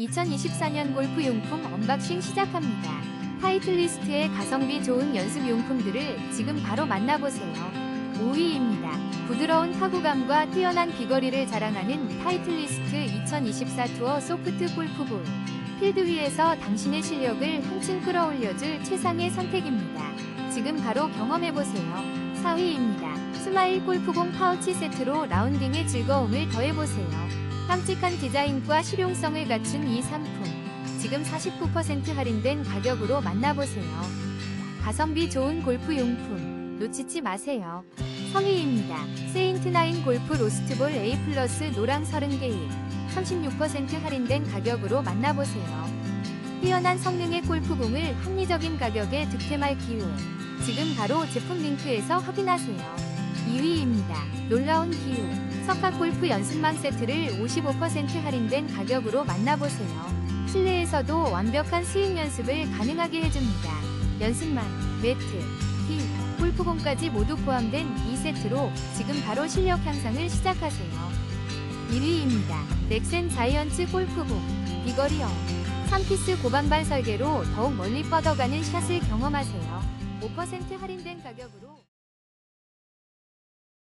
2024년 골프 용품 언박싱 시작합니다. 타이틀리스트의 가성비 좋은 연습 용품들을 지금 바로 만나보세요. 5위입니다. 부드러운 타구감과 뛰어난 비거리를 자랑하는 타이틀리스트 2024 투어 소프트 골프볼. 필드 위에서 당신의 실력을 한층 끌어올려줄 최상의 선택입니다. 지금 바로 경험해보세요. 4위입니다. 스마일 골프공 파우치 세트로 라운딩의 즐거움을 더해보세요. 깜찍한 디자인과 실용성을 갖춘 이 상품. 지금 49% 할인된 가격으로 만나보세요. 가성비 좋은 골프 용품. 놓치지 마세요. 성의입니다. 세인트나인 골프 로스트볼 A 플러스 노랑 30개일. 36% 할인된 가격으로 만나보세요. 뛰어난 성능의 골프공을 합리적인 가격에 득템할 기회. 지금 바로 제품 링크에서 확인하세요. 2위입니다. 놀라운 기회. 석학 골프 연습망 세트를 55% 할인된 가격으로 만나보세요. 실내에서도 완벽한 스윙 연습을 가능하게 해줍니다. 연습망, 매트, 티, 골프공까지 모두 포함된 이 세트로 지금 바로 실력 향상을 시작하세요. 1위입니다. 넥센 자이언츠 골프공, 비거리어. 3피스 고반발 설계로 더욱 멀리 뻗어가는 샷을 경험하세요. 5% 할인된 가격으로